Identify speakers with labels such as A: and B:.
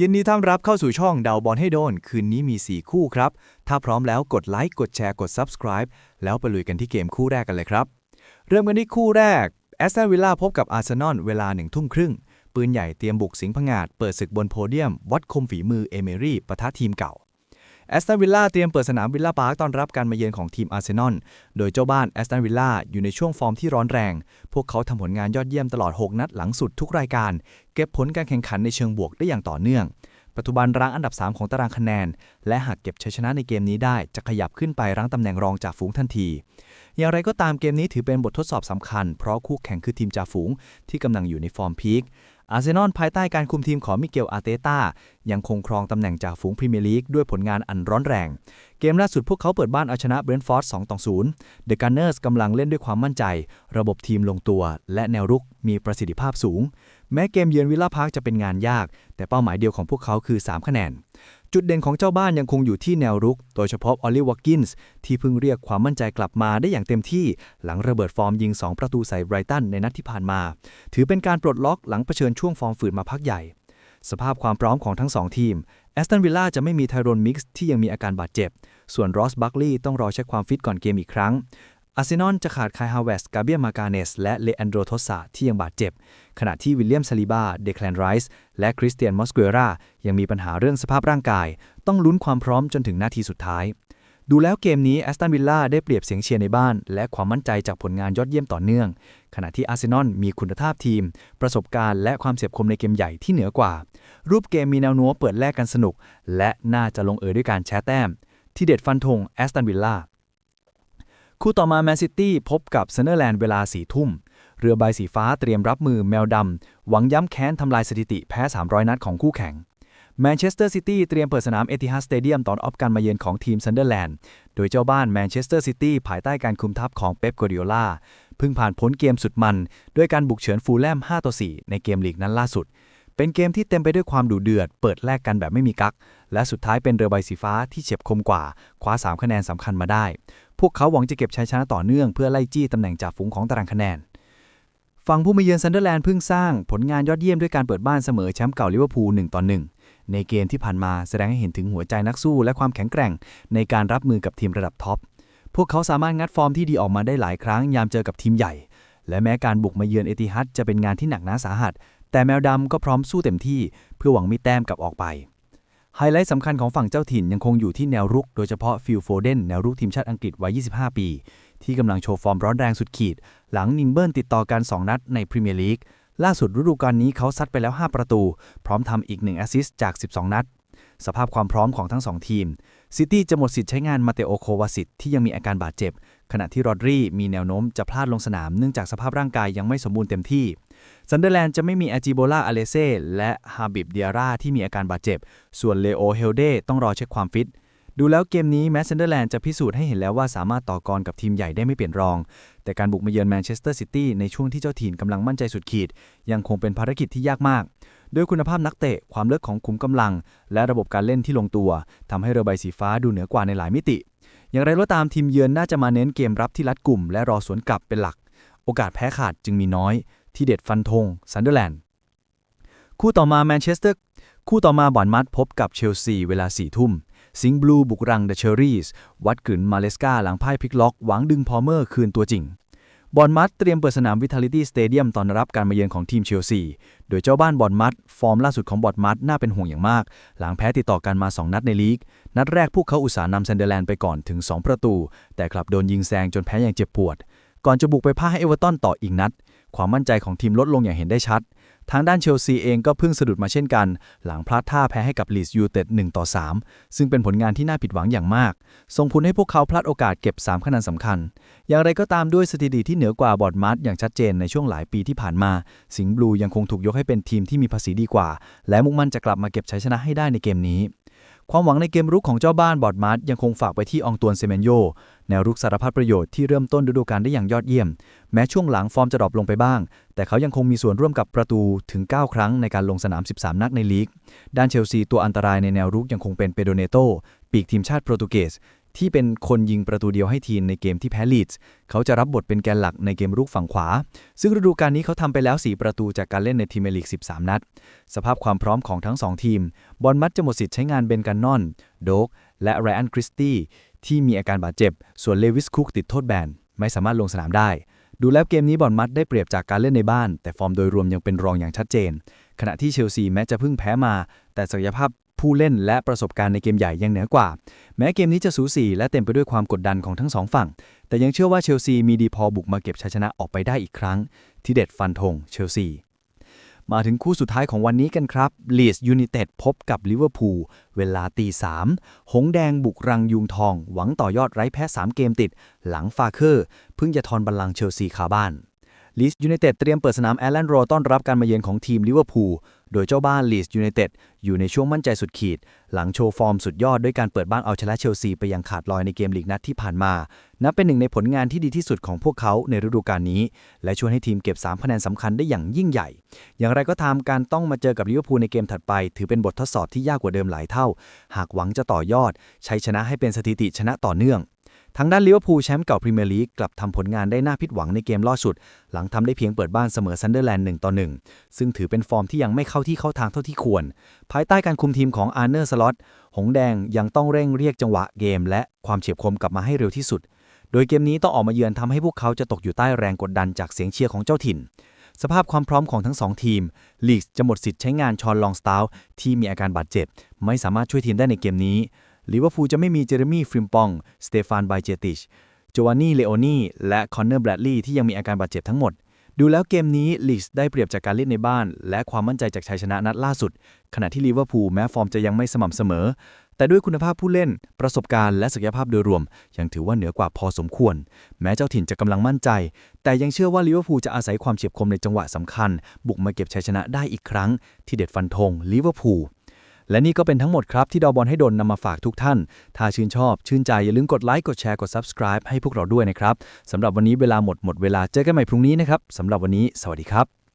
A: ยินดีต้อนรับเข้าสู่ช่องเดาบอลให้โดน คืนนี้มี 4 คู่ครับ ถ้าพร้อมแล้วกดไลค์กดแชร์กด Subscribe แล้วไปลุยกันที่เกมคู่แรกกันเลยครับ เริ่มกันที่คู่แรกแอสตันวิลล่าพบกับอาร์เซนอลเวลาหนึ่งทุ่มครึ่ง ปืนใหญ่เตรียมบุกสิงห์ผงาด เปิดศึกบนโพเดียม วัดคมฝีมือเอเมรี่ปะทะทีมเก่า แอสตันวิลล่าเตรียมเปิดสนามวิลล่าพาร์คต้อนรับการมาเยือนของทีมอาร์เซนอล โดยเจ้าบ้านแอสตันวิลล่าอยู่ในช่วงฟอร์มที่ร้อนแรง พวกเขาทำผลงานยอดเยี่ยมตลอด 6 นัดหลังสุดทุกรายการ เก็บผลการแข่งขันในเชิงบวกได้อย่างต่อเนื่อง ปัจจุบันรั้งอันดับ 3 ของตารางคะแนน และหากเก็บชัยชนะในเกมนี้ได้ จะขยับขึ้นไปรั้งตำแหน่งรองจากฝูงทันที อย่างไรก็ตามเกมนี้ถือเป็นบททดสอบสำคัญ เพราะคู่แข่งคือทีมจ่าฝูงที่กำลังอยู่ในฟอร์มพีค อาร์เซนอลภายใต้การคุมทีมของมิเกลอาเตต้ายังคงครองตำแหน่งจากฝูงพรีเมียร์ลีกด้วยผลงานอันร้อนแรง เกมล่าสุดพวกเขาเปิดบ้านเอาชนะเบรนท์ฟอร์ด2ต่อ0เดอะกันเนอร์สกำลังเล่นด้วยความมั่นใจ ระบบทีมลงตัว และแนวรุกมีประสิทธิภาพสูง แม้เกมเยือนวิลล่าพาร์คจะเป็นงานยาก แต่เป้าหมายเดียวของพวกเขาคือ 3 คะแนน จุดเด่นของเจ้าบ้านยังคงอยู่ที่แนวรุก โดยเฉพาะออลลี่วอกินส์ที่เพิ่งเรียกความมั่นใจกลับมาได้อย่างเต็มที่ หลังระเบิดฟอร์มยิง 2 ประตูใส่ไบรตันในนัดที่ผ่านมา ถือเป็นการปลดล็อกหลังเผชิญช่วงฟอร์มฝืนมาพักใหญ่ สภาพความพร้อมของทั้ง 2 ทีมแอสตันวิลล่าจะไม่มีไทโรนมิกซ์ที่ยังมีอาการบาดเจ็บ ส่วนรอสบัคลีย์ต้องรอเช็คความฟิตก่อนเกมอีกครั้ง อาร์เซนอลจะขาดคายฮาวเวสกาเบียมาการเนส และเลอันโดรโทสาที่ยังบาดเจ็บ ขณะที่วิลเลียมซาลิบา เดคลนไรส์และคริสเตียนมอสเกรา ยังมีปัญหาเรื่องสภาพร่างกาย ต้องลุ้นความพร้อมจนถึงนาทีสุดท้าย ดูแล้วเกมนี้แอสตันวิลล่าได้เปรียบเสียงเชียร์ในบ้าน และความมั่นใจจากผลงานยอดเยี่ยมต่อเนื่อง ขณะที่อาร์เซนอลมีคุณภาพทีม ประสบการณ์และความเสียบคมในเกมใหญ่ที่เหนือกว่า รูปเกมมีแนวโน้มเปิดแลกกันสนุก และน่าจะลงเอยด้วยการแชร์แต้ม ที่เด็ดฟันธงแอสตันวิลล่า คู่ต่อมาแมนซิตี้พบกับเซนเนอร์แลนด์เวลาสี่ทุ่ม เรือใบสีฟ้าเตรียมรับมือแมวดำ หวังย้ำแค้นทำลายสถิติแพ้ 300 นัดของคู่แข่งแมนเชสเตอร์ซิตี้เตรียมเปิดสนามเอติฮัดสเตเดียมตอนออฟการมาเยือนของทีมซันเดอร์แลนด์ โดยเจ้าบ้านแมนเชสเตอร์ซิตี้ภายใต้การคุมทัพของเป๊ปกัวดิโอลาเพิ่งผ่านพ้นเกมสุดมัน ด้วยการบุกเฉือนฟูลแลม 5 ต่อ 4 ในเกมลีกนั้นล่าสุด เป็นเกมที่เต็มไปด้วยความดุเดือด เปิดแลกกันแบบไม่มีกัก และสุดท้ายเป็นเรือใบสีฟ้าที่เฉียบคมกว่า คว้า 3 คะแนนสำคัญมาได้ พวกเขาหวังจะเก็บชัยชนะต่อเนื่องเพื่อไล่จี้ตำแหน่งจ่าฝูงของตารางคะแนน ฝั่งผู้มาเยือนซันเดอร์แลนด์เพิ่งสร้างผลงานยอดเยี่ยมด้วยการเปิดบ้านเสมอแชมป์เก่าลิเวอร์พูล1ต่อ1ในเกมที่ผ่านมาแสดงให้เห็นถึงหัวใจนักสู้และความแข็งแกร่ง ในการรับมือกับทีมระดับท็อป พวกเขาสามารถงัดฟอร์มที่ดีออกมาได้หลายครั้งยามเจอกับทีมใหญ่ และแม้การบุกมาเยือนเอติฮัดจะเป็นงานที่หนักหนาสาหัส แต่แมวดำก็พร้อมสู้เต็มที่ เพื่อหวังมีแต้มกลับออกไป ไฮไลท์สำคัญของฝั่งเจ้าถิ่นยังคงอยู่ที่แนวรุก โดยเฉพาะฟิลโฟเดนแนวรุกทีมชาติอังกฤษวัย 25 ปี ที่กำลังโชว์ฟอร์มร้อนแรงสุดขีด หลังนิงเบิลติดต่อกัน2นัดในพรีเมียร์ลีกล่าสุดฤดูกาลนี้เขาซัดไปแล้ว 5 ประตู พร้อมทำอีก1แอสซิสต์จาก 12 นัด สภาพความพร้อมของทั้ง2ทีม ซิตี้จะหมดสิทธิ์ใช้งานมาเตโอโควาสิตที่ยังมีอาการบาดเจ็บ ขณะที่รอดรีมีแนวโน้มจะพลาดลงสนามเนื่องจากสภาพร่างกายยังไม่สมบูรณ์เต็มที่ซันเดอร์แลนด์จะไม่มีอาจิโบลาอาเลเซ่และฮาบิบเดียร่าที่มีอาการบาดเจ็บ ส่วนเลโอเฮลเดต้องรอเช็คความฟิตดูแล้วเกมนี้แม้ซันเดอร์แลนด์จะพิสูจน์ให้เห็นแล้วว่าสามารถต่อกรกับทีมใหญ่ได้ไม่เปลี่ยนรอง แต่การบุกมาเยือนแมนเชสเตอร์ซิตี้ในช่วงที่เจ้าถิ่นกำลังมั่นใจสุดขีด ยังคงเป็นภารกิจที่ยากมาก ด้วยคุณภาพนักเตะ ความเลิกของขุมกำลัง และระบบการเล่นที่ลงตัวทำให้เรือใบสีฟ้าดูเหนือกว่าในหลายมิติ อย่างไรก็ตามทีมเยือนน่าจะมาเน้นเกมรับที่รัดกลุ่ม และรอสวนกลับเป็นหลัก โอกาสแพ้ขาดจึงมีน้อย ที่เด็ดฟันธงซันเดอร์แลนด์คู่ต่อมาแมนเชสเตอร์คู่ต่อมาบอนมัดพบกับเชลซีเวลา4ทุ่มสิงห์บลูบุกรังเดอะเชอรี่สวัดกึนมาเลสกาหลังพ่ายพลิกล็อกหวังดึงพอเมอร์คืนตัวจริง บอนมัตเตรียมเปิดสนามวิทาลิตี้สเตเดียมตอนรับการมาเยือนของทีมเชลซี โดยเจ้าบ้านบอนมัตฟอร์มล่าสุดของบอนมัตน่าเป็นห่วงอย่างมาก หลังแพ้ติดต่อกันมา 2 นัดในลีก นัดแรกพวกเขาอุตส่าห์นำเซนเดอร์แลนด์ไปก่อนถึง 2 ประตู แต่กลับโดนยิงแซงจนแพ้อย่างเจ็บปวด ก่อนจะบุกไปพ่ายให้เอเวอร์ตันต่ออีกนัด ความมั่นใจของทีมลดลงอย่างเห็นได้ชัด ทางด้านเชลซีเองก็เพิ่งสะดุดมาเช่นกัน หลังพลาดท่าแพ้ให้กับลีสยูเต็ด1ต่อ 3 ซึ่งเป็นผลงานที่น่าผิดหวังอย่างมาก ส่งผลให้พวกเขาพลาดโอกาสเก็บ 3 คะแนนสำคัญ อย่างไรก็ตามด้วยสถิติที่เหนือกว่าบอร์ดมัดอย่างชัดเจนในช่วงหลายปีที่ผ่านมา สิงห์บลูยังคงถูกยกให้เป็นทีมที่มีภาษีดีกว่า และมุ่งมั่นจะกลับมาเก็บชัยชนะให้ได้ในเกมนี้ ความหวังในเกมรุกของเจ้าบ้านบอร์ดมาร์ยังคงฝากไปที่อองตวนเซเมนโย แนวรุกสารพัดประโยชน์ที่เริ่มต้นฤดูกาลได้อย่างยอดเยี่ยม แม้ช่วงหลังฟอร์มจะดรอปลงไปบ้าง แต่เขายังคงมีส่วนร่วมกับประตูถึง 9 ครั้งในการลงสนาม 13 นัดในลีก ด้านเชลซีตัวอันตรายในแนวรุกยังคงเป็นเปโดเนโตปีกทีมชาติโปรตุเกส ที่เป็นคนยิงประตูเดียวให้ทีมในเกมที่แพ้ลีดส์เขาจะรับบทเป็นแกนหลักในเกมรุกฝั่งขวา ซึ่งฤดูกาลนี้เขาทำไปแล้ว 4 ประตูจากการเล่นในทีมเมลีก 13 นัด สภาพความพร้อมของทั้ง 2 ทีม บอลมัดจะหมดสิทธิ์ใช้งานเบนกันนอน โดก และไรอันคริสตี้ที่มีอาการบาดเจ็บ ส่วนเลวิสคุกติดโทษแบนไม่สามารถลงสนามได้ ดูแล้วเกมนี้บอลมัดได้เปรียบจากการเล่นในบ้าน แต่ฟอร์มโดยรวมยังเป็นรองอย่างชัดเจน ขณะที่เชลซีแม้จะเพิ่งแพ้มา แต่ศักยภาพ ผู้เล่นและประสบการณ์ในเกมใหญ่ยังเหนือกว่า แม้เกมนี้จะสูสีและเต็มไปด้วยความกดดันของทั้งสองฝั่ง แต่ยังเชื่อว่าเชลซีมีดีพอบุกมาเก็บชัยชนะออกไปได้อีกครั้ง ที่เด็ดฟันธงเชลซีมาถึงคู่สุดท้ายของวันนี้กันครับลีสยู n นเต็ดพบกับลิเวอร์พูลเวลาตีสามหงแดงบุกรังยุงทอง หวังต่อยอดไร้แพ้ 3 เกมติด หลังฟาเคอร์เพิ่งจะทอนบัลลังก์เชลซีคาบ้าน ลีสยู n นเต็ดเตรียมเปิดสนามแอลแลนด์โรต้อนรับการมาเยือนของทีมลิเวอร์พูล โดยเจ้าบ้านลีสยู n นเต็ดอยู่ในช่วงมั่นใจสุดขีด หลังโชว์ฟอร์มสุดยอดด้วยการเปิดบ้านเอาชนะเชลซีไปยังขาดลอยในเกมลีกนัดที่ผ่านมา นับเป็นหนึ่งในผลงานที่ดีที่สุดของพวกเขาในฤดูกาลนี้ และช่วยให้ทีมเก็บ 3 คะแนนสำคัญได้อย่างยิ่งใหญ่ อย่างไรก็ตามการต้องมาเจอกับลิเวอร์พูลในเกมถัดไป ถือเป็นบททดสอบที่ยากกว่าเดิมหลายเท่า หากหวังจะต่อยอด ใชัยชนะให้เป็นสถิติชนะต่อเนื่อง ทางด้านลิเวอร์พูลแชมป์เก่าพรีเมียร์ลีกกลับทำผลงานได้น่าผิดหวังในเกมล่าสุด หลังทำได้เพียงเปิดบ้านเสมอซันเดอร์แลนด์1ต่อ1ซึ่งถือเป็นฟอร์มที่ยังไม่เข้าที่เข้าทางเท่าที่ควร ภายใต้การคุมทีมของอาร์เนอร์สล็อตหงแดงยังต้องเร่งเรียกจังหวะเกม และความเฉียบคมกลับมาให้เร็วที่สุด โดยเกมนี้ต้องออกมาเยือนทำให้พวกเขาจะตกอยู่ใต้แรงกดดันจากเสียงเชียร์ของเจ้าถิ่น สภาพความพร้อมของทั้งสองทีมลีกจะหมดสิทธิ์ใช้งานชอนลองสตาลที่มีอาการบาดเจ็บ ไม่สามารถช่วยทีมได้ในเกมนี้ ลิเวอร์พูลจะไม่มีเจเรมี่ฟริมปองสเตฟานไบเจติชโจวานนี่เลโอนีและคอนเนอร์แบรดลีย์ที่ยังมีอาการบาดเจ็บทั้งหมด ดูแล้วเกมนี้ลีสได้เปรียบจากการเล่นในบ้าน และความมั่นใจจากชัยชนะนัดล่าสุด ขณะที่ลิเวอร์พูลแม้ฟอร์มจะยังไม่สม่ำเสมอ แต่ด้วยคุณภาพผู้เล่น ประสบการณ์และศักยภาพโดยรวม ยังถือว่าเหนือกว่าพอสมควร แม้เจ้าถิ่นจะกำลังมั่นใจ แต่ยังเชื่อว่าลิเวอร์พูลจะอาศัยความเฉียบคมในจังหวะสำคัญ บุกมาเก็บชัยชนะได้อีกครั้ง ที่เด็ดฟันธงลิเวอร์พูล และนี่ก็เป็นทั้งหมดครับที่ดอบอลให้ดนนำมาฝากทุกท่าน ถ้าชื่นชอบ ชื่นใจอย่าลืมกดไลค์กดแชร์กด subscribe ให้พวกเราด้วยนะครับสำหรับวันนี้เวลาหมดหมดเวลาเจอกันใหม่พรุ่งนี้นะครับสำหรับวันนี้ สวัสดีครับ